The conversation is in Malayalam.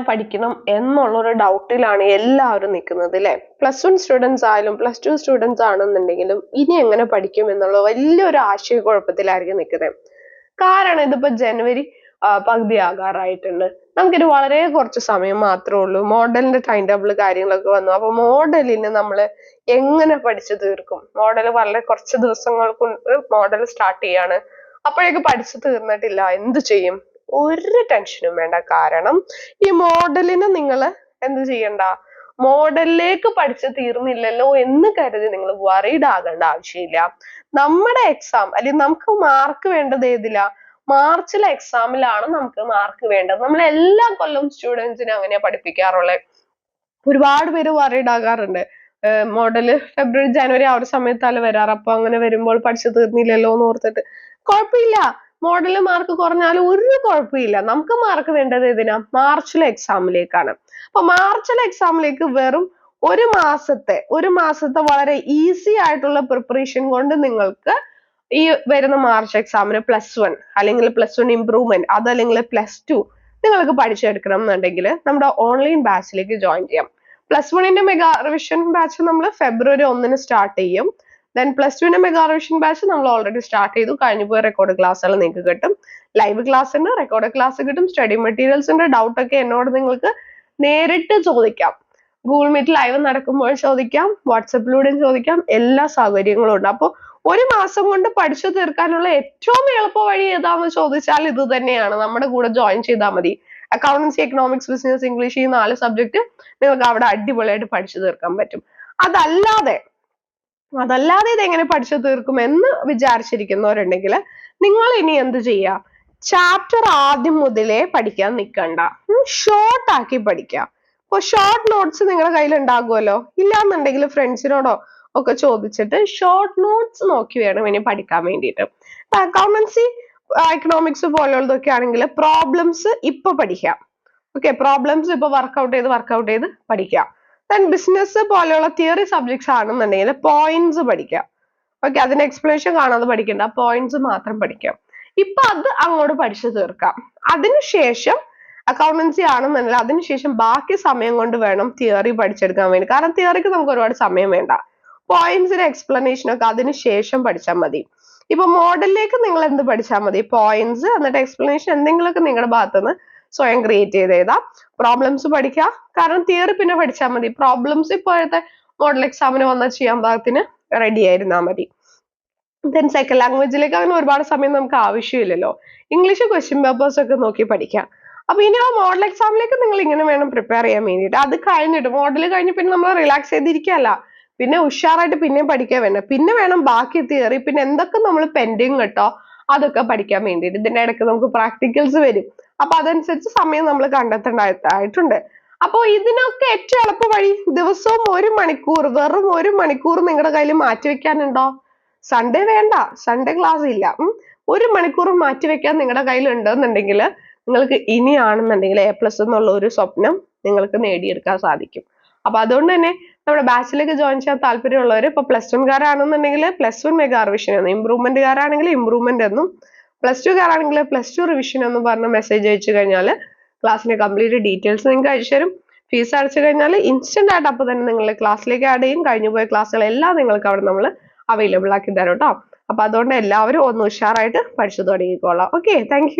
പഠിക്കണം എന്നുള്ളൊരു ഡൗട്ടിലാണ് എല്ലാവരും നിൽക്കുന്നത് അല്ലേ പ്ലസ് വൺ സ്റ്റുഡൻസ് ആയാലും പ്ലസ് ടു സ്റ്റുഡൻസ് ആണെന്നുണ്ടെങ്കിലും ഇനി എങ്ങനെ പഠിക്കും എന്നുള്ള വലിയൊരു ആശയക്കുഴപ്പത്തിലായിരിക്കും നിൽക്കുന്നത്. കാരണം ഇതിപ്പോ ജനുവരി ആ, പകുതി ആകാറായിട്ടുണ്ട്. നമുക്കിത് വളരെ കുറച്ച് സമയം മാത്രമേ ഉള്ളൂ. മോഡലിന്റെ ടൈം ടേബിൾ കാര്യങ്ങളൊക്കെ വന്നു. അപ്പൊ മോഡലിന് നമ്മൾ എങ്ങനെ പഠിച്ചു തീർക്കും? മോഡൽ വളരെ കുറച്ച് ദിവസങ്ങൾ കൊണ്ട് മോഡൽ സ്റ്റാർട്ട് ചെയ്യാണ്. അപ്പോഴേക്ക് പഠിച്ചു തീർന്നിട്ടില്ല. എന്ത് ചെയ്യും? ഒരു ടെൻഷനും വേണ്ട. കാരണം ഈ മോഡലിന് നിങ്ങൾ എന്ത് ചെയ്യണ്ട? മോഡലിലേക്ക് പഠിച്ചു തീർന്നില്ലല്ലോ എന്ന് കരുതി നിങ്ങൾ worried ആകേണ്ട ആവശ്യമില്ല. നമ്മുടെ എക്സാം അല്ലെങ്കിൽ നമുക്ക് മാർക്ക് വേണ്ടത് ഏതിലാ? മാർച്ചിലെ എക്സാമിലാണ് നമുക്ക് മാർക്ക് വേണ്ടത്. നമ്മൾ എല്ലാ കൊല്ലം സ്റ്റുഡൻസിനെ അങ്ങനെയാ പഠിപ്പിക്കാറുള്ളത് ഒരുപാട് പേര് worried ആകാറുണ്ട്. മോഡൽ ഫെബ്രുവരി ജനുവരി ആ ഒരു സമയത്താണ് വരാറ്. അപ്പൊ അങ്ങനെ വരുമ്പോൾ പഠിച്ചു തീർന്നില്ലല്ലോ എന്ന് ഓർത്തിട്ട്. കുഴപ്പമില്ല. മോഡൽ മാർക്ക് കുറഞ്ഞാലും ഒരു കുഴപ്പമില്ല. നമുക്ക് മാർക്ക് വേണ്ടത് ഏതിനാ? മാർച്ചിലെ എക്സാമിലേക്കാണ് അപ്പൊ മാർച്ചിലെ എക്സാമിലേക്ക് വെറും ഒരു മാസത്തെ ഒരു മാസത്തെ വളരെ ഈസി ആയിട്ടുള്ള പ്രിപ്പറേഷൻ കൊണ്ട് നിങ്ങൾക്ക് ഈ വരുന്ന മാർച്ച് എക്സാമിന് പ്ലസ് വൺ അല്ലെങ്കിൽ പ്ലസ് വൺ ഇംപ്രൂവ്മെന്റ് അതല്ലെങ്കിൽ പ്ലസ് ടു നിങ്ങൾക്ക് പഠിച്ചെടുക്കണം എന്നുണ്ടെങ്കിൽ നമ്മുടെ ഓൺലൈൻ ബാച്ചിലേക്ക് ജോയിൻ ചെയ്യാം. പ്ലസ് വണ്ണിന്റെ മെഗാ റിവിഷൻ ബാച്ച് നമ്മൾ ഫെബ്രുവരി ഒന്നിന് സ്റ്റാർട്ട് ചെയ്യും. ദെൻ പ്ലസ് ടുവിന്റെ മെഗാ റിവിഷൻ ബാച്ച് നമ്മൾ ഓൾറെഡി സ്റ്റാർട്ട് ചെയ്തു. കഴിഞ്ഞു പോയ റെക്കോർഡ് ക്ലാസ്സുകൾ നിങ്ങൾക്ക് കിട്ടും. ലൈവ് ക്ലാസ് ഉണ്ട് റെക്കോർഡ് ക്ലാസ് കിട്ടും. സ്റ്റഡി മെറ്റീരിയൽസിന്റെ ഡൗട്ട് ഒക്കെ എന്നോട് നിങ്ങൾക്ക് നേരിട്ട് ചോദിക്കാം. ഗൂഗിൾ മീറ്റ് ലൈവ് നടക്കുമ്പോൾ ചോദിക്കാം. വാട്സപ്പിലൂടെയും ചോദിക്കാം. എല്ലാ സൗകര്യങ്ങളും ഉണ്ട്. അപ്പോൾ ഒരു മാസം കൊണ്ട് പഠിച്ചു തീർക്കാനുള്ള ഏറ്റവും എളുപ്പ വഴി ഏതാന്ന് ചോദിച്ചാൽ ഇത് തന്നെയാണ്. നമ്മുടെ കൂടെ ജോയിൻ ചെയ്താൽ മതി. അക്കൗണ്ടൻസി എക്കണോമിക്സ് ബിസിനസ് ഇംഗ്ലീഷ് ഈ നാല് സബ്ജക്റ്റ് നിങ്ങൾക്ക് അവിടെ അടിപൊളിയായിട്ട് പഠിച്ചു തീർക്കാൻ പറ്റും. അതല്ലാതെ അതല്ലാതെ ഇത് എങ്ങനെ പഠിച്ചു തീർക്കും എന്ന് വിചാരിച്ചിരിക്കുന്നവരുണ്ടെങ്കിൽ നിങ്ങൾ ഇനി എന്ത് ചെയ്യുക ചാപ്റ്റർ ആദ്യം മുതലേ പഠിക്കാൻ നിൽക്കണ്ട ഷോർട്ട് ആക്കി പഠിക്കാം. അപ്പൊ ഷോർട്ട് നോട്ട്സ് നിങ്ങളുടെ കയ്യിൽ ഉണ്ടാകുമല്ലോ? ഇല്ലാന്നുണ്ടെങ്കിൽ ഫ്രണ്ട്സിനോടോ ഒക്കെ ചോദിച്ചിട്ട് ഷോർട്ട് നോട്ട്സ് നോക്കി വേണം ഇനി പഠിക്കാൻ വേണ്ടിയിട്ട്. അക്കൗണ്ടൻസി എക്കണോമിക്സ് പോലുള്ളതൊക്കെ ആണെങ്കിൽ പ്രോബ്ലംസ് ഇപ്പൊ പഠിക്കാം. ഓക്കെ പ്രോബ്ലംസ് ഇപ്പൊ വർക്ക്ഔട്ട് ചെയ്ത് വർക്ക്ഔട്ട് ചെയ്ത് പഠിക്കാം. ദെൻ ബിസിനസ് പോലെയുള്ള തിയറി സബ്ജക്ട്സ് ആണെന്നുണ്ടെങ്കിൽ പോയിന്റ്സ് പഠിക്കാം. ഓക്കെ അതിന്റെ എക്സ്പ്ലനേഷൻ കാണാതെ പഠിക്കണ്ട പോയിന്റ്സ് മാത്രം പഠിക്കാം. ഇപ്പൊ അത് അങ്ങോട്ട് പഠിച്ചു തീർക്കാം. അതിനുശേഷം അക്കൗണ്ടൻസി ആണെന്നുണ്ടെങ്കിൽ അതിനുശേഷം ബാക്കി സമയം കൊണ്ട് വേണം തിയറി പഠിച്ചെടുക്കാൻ വേണ്ടി. കാരണം തിയറിക്ക് നമുക്ക് ഒരുപാട് സമയം വേണ്ട. പോയിന്റ്സിന് എക്സ്പ്ലനേഷൻ ഒക്കെ അതിനുശേഷം പഠിച്ചാൽ മതി. ഇപ്പൊ മോഡലിലേക്ക് നിങ്ങൾ എന്ത് പഠിച്ചാൽ മതി? പോയിന്റ്സ് എന്നിട്ട് എക്സ്പ്ലനേഷൻ എന്തെങ്കിലുമൊക്കെ നിങ്ങളുടെ ഭാഗത്തുനിന്ന് സ്വയം ക്രിയേറ്റ് ചെയ്ത് എഴുതാം. പ്രോബ്ലംസ് പഠിക്കുക കാരണം തിയറി പിന്നെ പഠിച്ചാൽ മതി. പ്രോബ്ലംസ് ഇപ്പോഴത്തെ മോഡൽ എക്സാമിന് വന്നാൽ ചെയ്യാൻ പാകത്തിന് റെഡി ആയിരുന്നാൽ മതി. ദെൻ സെക്കൻഡ് ലാംഗ്വേജിലേക്ക് അങ്ങനെ ഒരുപാട് സമയം നമുക്ക് ആവശ്യമില്ലല്ലോ. ഇംഗ്ലീഷ് ക്വസ്റ്റ്യൻ പേപ്പേഴ്സ് ഒക്കെ നോക്കി പഠിക്കാം. അപ്പൊ ഇനി ആ മോഡൽ എക്സാമിലേക്ക് നിങ്ങൾ ഇങ്ങനെ വേണം പ്രിപ്പയർ ചെയ്യാൻ വേണ്ടിയിട്ട്. അത് കഴിഞ്ഞിട്ട് മോഡൽ കഴിഞ്ഞ് പിന്നെ നമ്മൾ റിലാക്സ് ചെയ്തിരിക്കുകയല്ല. പിന്നെ ഉഷാറായിട്ട് പിന്നെയും പഠിക്കാൻ വേണം പിന്നെ വേണം ബാക്കി തിയറി പിന്നെ എന്തൊക്കെ നമ്മൾ പെൻഡിങ് കേട്ടോ അതൊക്കെ പഠിക്കാൻ വേണ്ടിയിട്ട്. ഇതിന്റെ ഇടയ്ക്ക് നമുക്ക് പ്രാക്ടിക്കൽസ് വരും. അപ്പൊ അതനുസരിച്ച് സമയം നമ്മൾ കണ്ടെത്തേണ്ടതായിട്ടുണ്ട്. അപ്പോൾ ഇതിനൊക്കെ ഏറ്റവും എളുപ്പ വഴി ദിവസവും ഒരു മണിക്കൂർ വെറും ഒരു മണിക്കൂർ നിങ്ങളുടെ കയ്യിൽ മാറ്റി വെക്കാനുണ്ടോ? സൺഡേ വേണ്ട. സൺഡേ ക്ലാസ് ഇല്ല. ഒരു മണിക്കൂർ മാറ്റി വെക്കാൻ നിങ്ങളുടെ കയ്യിൽ ഉണ്ടെന്നുണ്ടെങ്കിൽ നിങ്ങൾക്ക് ഇനിയാണെന്നുണ്ടെങ്കിൽ എ പ്ലസ് എന്നുള്ള ഒരു സ്വപ്നം നിങ്ങൾക്ക് നേടിയെടുക്കാൻ സാധിക്കും. അപ്പൊ അതുകൊണ്ട് തന്നെ നമ്മുടെ ബാച്ചിലേക്ക് ജോയിൻ ചെയ്യാൻ താല്പര്യമുള്ളവർ ഇപ്പൊ പ്ലസ് വൺകാരാണെന്നുണ്ടെങ്കിൽ പ്ലസ് വൺ മെഗാ റിവിഷൻ എന്നും ഇമ്പ്രൂവ്മെന്റുകാരാണെങ്കിൽ ഇമ്പ്രൂവ്മെന്റ് എന്നും പ്ലസ് ടു കാരാണെങ്കിൽ പ്ലസ് ടു റിവിഷൻ എന്ന് പറഞ്ഞ മെസ്സേജ് അയച്ചു കഴിഞ്ഞാൽ ക്ലാസ്സിന്റെ കംപ്ലീറ്റ് ഡീറ്റെയിൽസ് നിങ്ങൾക്ക് അയച്ചു തരും. ഫീസ് അടച്ചു കഴിഞ്ഞാൽ ഇൻസ്റ്റന്റ് ആയിട്ട് അപ്പോൾ തന്നെ നിങ്ങൾ ക്ലാസ്സിലേക്ക് ആഡ് ചെയ്യും. കഴിഞ്ഞു പോയ ക്ലാസ്സുകളെല്ലാം നിങ്ങൾക്ക് അവിടെ നമ്മൾ അവൈലബിൾ ആക്കി തരും കേട്ടോ അപ്പൊ അതുകൊണ്ട് എല്ലാവരും ഒന്ന് ഉഷാറായിട്ട് പഠിച്ചു തുടങ്ങിക്കോളാം. Okay thank